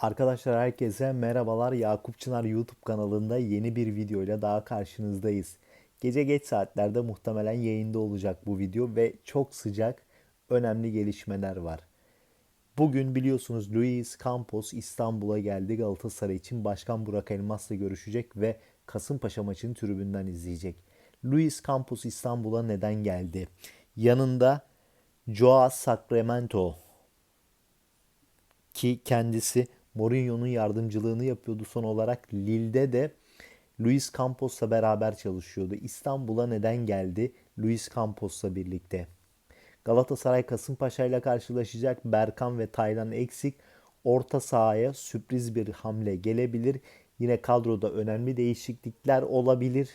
Arkadaşlar herkese merhabalar. Yakup Çınar YouTube kanalında yeni bir videoyla daha karşınızdayız. Gece geç saatlerde muhtemelen yayında olacak bu video ve çok sıcak önemli gelişmeler var. Bugün biliyorsunuz Luis Campos İstanbul'a geldi Galatasaray için Başkan Burak Elmas'la görüşecek ve Kasımpaşa maçını tribünden izleyecek. Luis Campos İstanbul'a neden geldi? Yanında Joao Sacramento ki kendisi Mourinho'nun yardımcılığını yapıyordu son olarak. Lille'de de Luis Campos'la beraber çalışıyordu. İstanbul'a neden geldi? Luis Campos'la birlikte. Galatasaray Kasımpaşa ile karşılaşacak. Berkan ve Taylan eksik. Orta sahaya sürpriz bir hamle gelebilir. Yine kadroda önemli değişiklikler olabilir.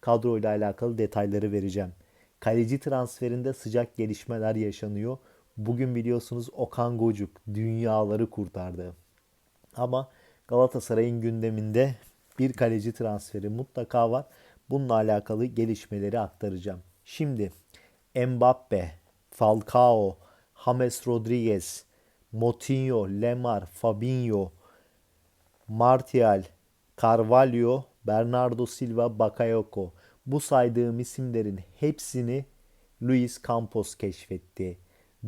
Kadroyla alakalı detayları vereceğim. Kaleci transferinde sıcak gelişmeler yaşanıyor. Bugün biliyorsunuz Okan Gocuk dünyaları kurtardı. Ama Galatasaray'ın gündeminde bir kaleci transferi mutlaka var. Bununla alakalı gelişmeleri aktaracağım. Şimdi Mbappe, Falcao, James Rodriguez, Motinho, Lemar, Fabinho, Martial, Carvalho, Bernardo Silva, Bakayoko. Bu saydığım isimlerin hepsini Luis Campos keşfetti.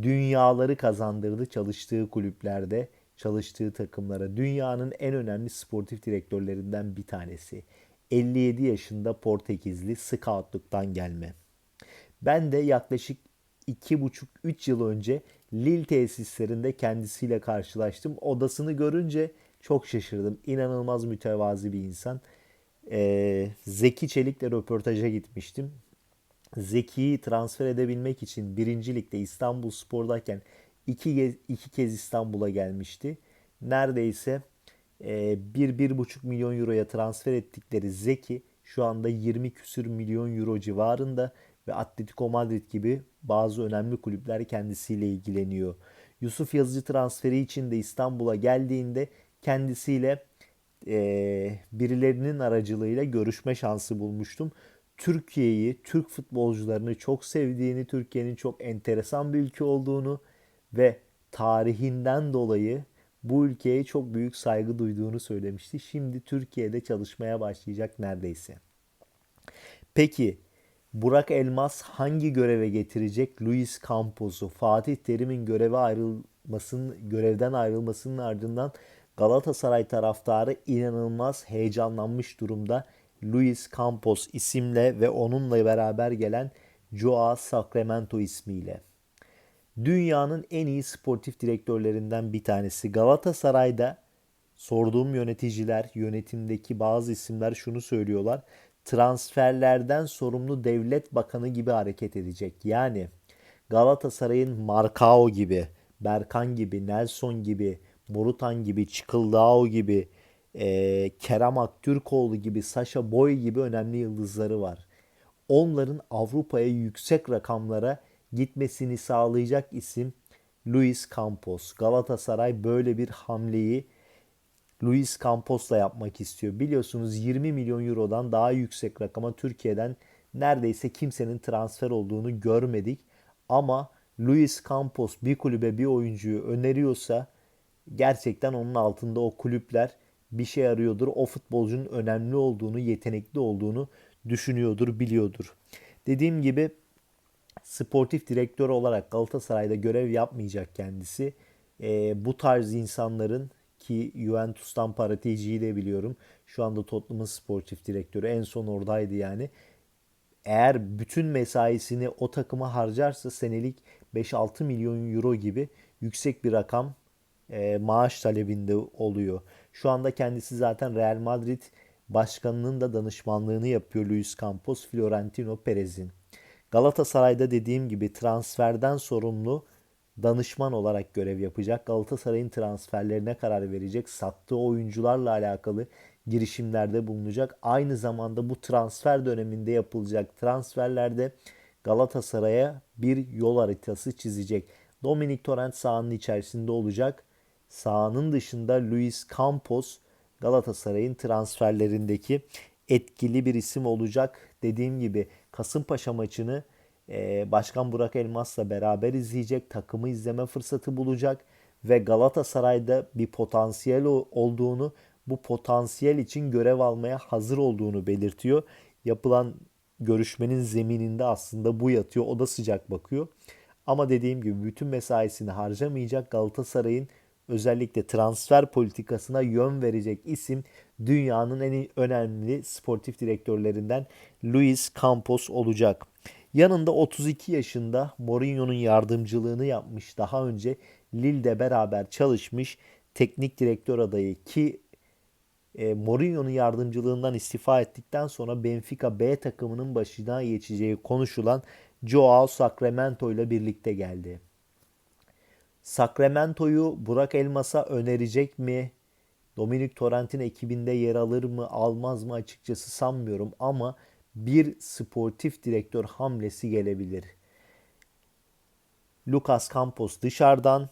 Dünyaları kazandırdı çalıştığı kulüplerde, çalıştığı takımlara. Dünyanın en önemli sportif direktörlerinden bir tanesi. 57 yaşında Portekizli scoutluktan gelme. Ben de yaklaşık 2,5-3 yıl önce Lille tesislerinde kendisiyle karşılaştım. Odasını görünce çok şaşırdım. İnanılmaz mütevazi bir insan. Ee, Zeki Çelik'le röportaja gitmiştim. Zeki'yi transfer edebilmek için birincilikte İstanbul Spor'dayken iki, kez, iki kez İstanbul'a gelmişti. Neredeyse e, 1-1,5 milyon euroya transfer ettikleri Zeki şu anda 20 küsür milyon euro civarında ve Atletico Madrid gibi bazı önemli kulüpler kendisiyle ilgileniyor. Yusuf Yazıcı transferi için de İstanbul'a geldiğinde kendisiyle e, birilerinin aracılığıyla görüşme şansı bulmuştum. Türkiye'yi, Türk futbolcularını çok sevdiğini, Türkiye'nin çok enteresan bir ülke olduğunu ve tarihinden dolayı bu ülkeye çok büyük saygı duyduğunu söylemişti. Şimdi Türkiye'de çalışmaya başlayacak neredeyse. Peki Burak Elmas hangi göreve getirecek Luis Campos'u? Fatih Terim'in göreve ayrılmasının görevden ayrılmasının ardından Galatasaray taraftarı inanılmaz heyecanlanmış durumda. Luis Campos isimle ve onunla beraber gelen Joao Sacramento ismiyle. Dünyanın en iyi sportif direktörlerinden bir tanesi. Galatasaray'da sorduğum yöneticiler, yönetimdeki bazı isimler şunu söylüyorlar. Transferlerden sorumlu devlet bakanı gibi hareket edecek. Yani Galatasaray'ın Marcao gibi, Berkan gibi, Nelson gibi, Morutan gibi, Çıkıldao gibi, e, Kerem Aktürkoğlu gibi, Sasha Boy gibi önemli yıldızları var. Onların Avrupa'ya yüksek rakamlara gitmesini sağlayacak isim Luis Campos. Galatasaray böyle bir hamleyi Luis Campos'la yapmak istiyor. Biliyorsunuz 20 milyon eurodan daha yüksek rakama Türkiye'den neredeyse kimsenin transfer olduğunu görmedik. Ama Luis Campos bir kulübe bir oyuncuyu öneriyorsa gerçekten onun altında o kulüpler bir şey arıyordur. O futbolcunun önemli olduğunu, yetenekli olduğunu düşünüyordur, biliyordur. Dediğim gibi sportif direktör olarak Galatasaray'da görev yapmayacak kendisi. E, bu tarz insanların ki Juventus'tan Paratici'yi de biliyorum. Şu anda Tottenham'ın sportif direktörü. En son oradaydı yani. Eğer bütün mesaisini o takıma harcarsa senelik 5-6 milyon euro gibi yüksek bir rakam e, maaş talebinde oluyor. Şu anda kendisi zaten Real Madrid başkanının da danışmanlığını yapıyor Luis Campos, Florentino Perez'in. Galatasaray'da dediğim gibi transferden sorumlu danışman olarak görev yapacak. Galatasaray'ın transferlerine karar verecek. Sattığı oyuncularla alakalı girişimlerde bulunacak. Aynı zamanda bu transfer döneminde yapılacak transferlerde Galatasaray'a bir yol haritası çizecek. Dominic Torrent sahanın içerisinde olacak. Sahanın dışında Luis Campos Galatasaray'ın transferlerindeki etkili bir isim olacak. Dediğim gibi Kasımpaşa maçını Başkan Burak Elmas'la beraber izleyecek, takımı izleme fırsatı bulacak ve Galatasaray'da bir potansiyel olduğunu, bu potansiyel için görev almaya hazır olduğunu belirtiyor. Yapılan görüşmenin zemininde aslında bu yatıyor. O da sıcak bakıyor. Ama dediğim gibi bütün mesaisini harcamayacak Galatasaray'ın özellikle transfer politikasına yön verecek isim dünyanın en önemli sportif direktörlerinden Luis Campos olacak. Yanında 32 yaşında Mourinho'nun yardımcılığını yapmış. Daha önce Lille'de beraber çalışmış teknik direktör adayı ki e, Mourinho'nun yardımcılığından istifa ettikten sonra Benfica B takımının başına geçeceği konuşulan Joao Sacramento ile birlikte geldi. Sacramento'yu Burak Elmas'a önerecek mi? Dominic Torrent'in ekibinde yer alır mı almaz mı açıkçası sanmıyorum ama bir sportif direktör hamlesi gelebilir. Lucas Campos dışarıdan,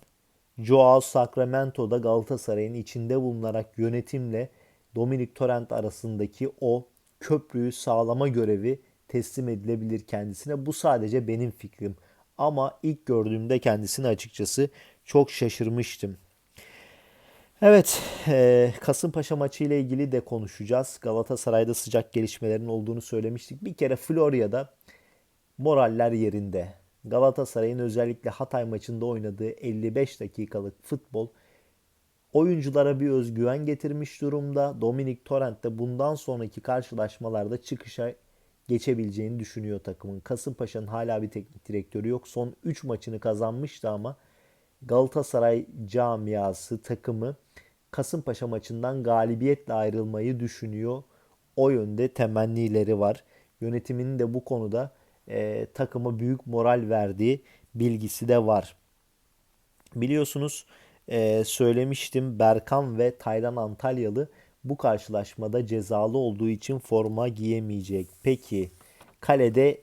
Joao Sacramento da Galatasaray'ın içinde bulunarak yönetimle Dominic Torrent arasındaki o köprüyü sağlama görevi teslim edilebilir kendisine. Bu sadece benim fikrim. Ama ilk gördüğümde kendisini açıkçası çok şaşırmıştım. Evet, e, Kasımpaşa maçı ile ilgili de konuşacağız. Galatasaray'da sıcak gelişmelerin olduğunu söylemiştik. Bir kere Florya'da moraller yerinde. Galatasaray'ın özellikle Hatay maçında oynadığı 55 dakikalık futbol oyunculara bir özgüven getirmiş durumda. Dominic Torrent de bundan sonraki karşılaşmalarda çıkışa geçebileceğini düşünüyor takımın. Kasımpaşa'nın hala bir teknik direktörü yok. Son 3 maçını kazanmıştı ama Galatasaray camiası takımı Kasımpaşa maçından galibiyetle ayrılmayı düşünüyor. O yönde temennileri var. Yönetiminin de bu konuda e, takıma büyük moral verdiği bilgisi de var. Biliyorsunuz e, söylemiştim Berkan ve Taylan Antalyalı bu karşılaşmada cezalı olduğu için forma giyemeyecek. Peki kalede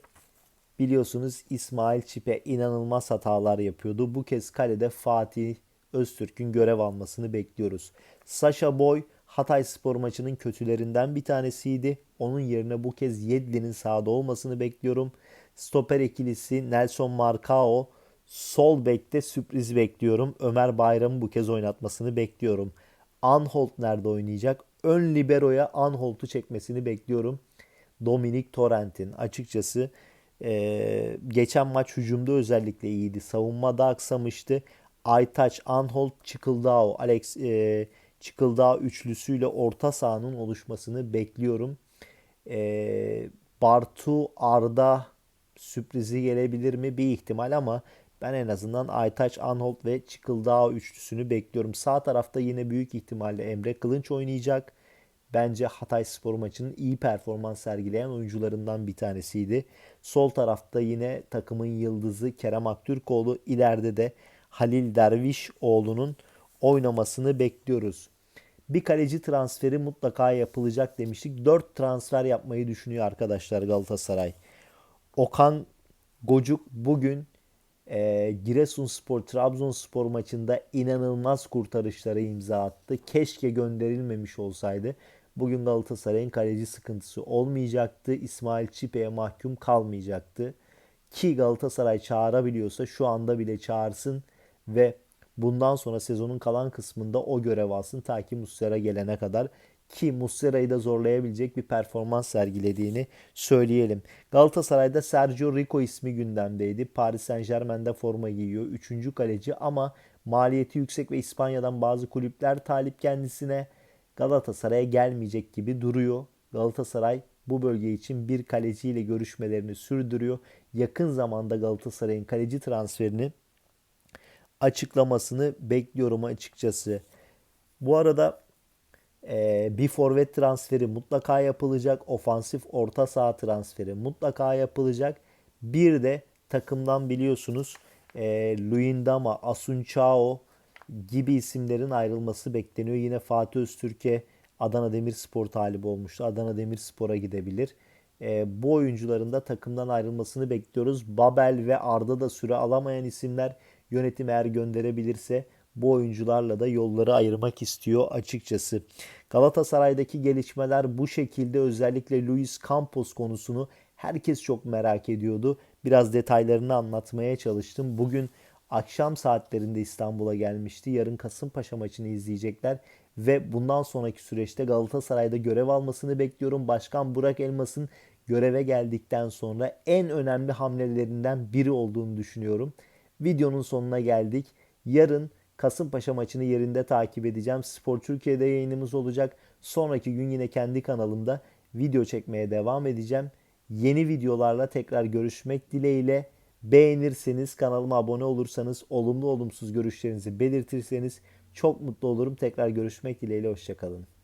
biliyorsunuz İsmail Çipe inanılmaz hatalar yapıyordu. Bu kez kalede Fatih Öztürk'ün görev almasını bekliyoruz. Sasha Boy Hatay Spor maçının kötülerinden bir tanesiydi. Onun yerine bu kez Yedlin'in sahada olmasını bekliyorum. Stoper ikilisi Nelson Marcao sol bekte sürpriz bekliyorum. Ömer Bayram'ı bu kez oynatmasını bekliyorum. Anholt nerede oynayacak? Ön liberoya Anholt'u çekmesini bekliyorum. Dominic Torrent'in açıkçası e, geçen maç hücumda özellikle iyiydi. Savunmada aksamıştı. Aytaç, Anholt, Çıkıldao, Alex e, Çıkıldao üçlüsüyle orta sahanın oluşmasını bekliyorum. E, Bartu, Arda sürprizi gelebilir mi? Bir ihtimal ama ben en azından Aytaç, Anholt ve Çıkıldao üçlüsünü bekliyorum. Sağ tarafta yine büyük ihtimalle Emre Kılınç oynayacak. Bence Hatay Spor maçının iyi performans sergileyen oyuncularından bir tanesiydi. Sol tarafta yine takımın yıldızı Kerem Aktürkoğlu. İleride de Halil Dervişoğlu'nun oynamasını bekliyoruz. Bir kaleci transferi mutlaka yapılacak demiştik. 4 transfer yapmayı düşünüyor arkadaşlar Galatasaray. Okan Gocuk bugün e, Giresunspor Trabzonspor maçında inanılmaz kurtarışlara imza attı. Keşke gönderilmemiş olsaydı. Bugün Galatasaray'ın kaleci sıkıntısı olmayacaktı. İsmail Çipe'ye mahkum kalmayacaktı. Ki Galatasaray çağırabiliyorsa şu anda bile çağırsın ve bundan sonra sezonun kalan kısmında o görev alsın ta ki Muslera gelene kadar ki Muslera'yı da zorlayabilecek bir performans sergilediğini söyleyelim. Galatasaray'da Sergio Rico ismi gündemdeydi. Paris Saint Germain'de forma giyiyor. Üçüncü kaleci ama maliyeti yüksek ve İspanya'dan bazı kulüpler talip kendisine Galatasaray'a gelmeyecek gibi duruyor. Galatasaray bu bölge için bir kaleciyle görüşmelerini sürdürüyor. Yakın zamanda Galatasaray'ın kaleci transferini açıklamasını bekliyorum açıkçası. Bu arada e, bir forvet transferi mutlaka yapılacak. Ofansif orta saha transferi mutlaka yapılacak. Bir de takımdan biliyorsunuz e, Luindama, Asuncao gibi isimlerin ayrılması bekleniyor. Yine Fatih Öztürk'e Adana Demirspor talibi olmuştu. Adana Demirspor'a gidebilir. E, bu oyuncuların da takımdan ayrılmasını bekliyoruz. Babel ve Arda da süre alamayan isimler yönetim eğer gönderebilirse bu oyuncularla da yolları ayırmak istiyor açıkçası. Galatasaray'daki gelişmeler bu şekilde özellikle Luis Campos konusunu herkes çok merak ediyordu. Biraz detaylarını anlatmaya çalıştım. Bugün akşam saatlerinde İstanbul'a gelmişti. Yarın Kasımpaşa maçını izleyecekler ve bundan sonraki süreçte Galatasaray'da görev almasını bekliyorum. Başkan Burak Elmas'ın göreve geldikten sonra en önemli hamlelerinden biri olduğunu düşünüyorum. Videonun sonuna geldik. Yarın Kasımpaşa maçını yerinde takip edeceğim. Spor Türkiye'de yayınımız olacak. Sonraki gün yine kendi kanalımda video çekmeye devam edeceğim. Yeni videolarla tekrar görüşmek dileğiyle. Beğenirseniz, kanalıma abone olursanız, olumlu olumsuz görüşlerinizi belirtirseniz çok mutlu olurum. Tekrar görüşmek dileğiyle. Hoşçakalın.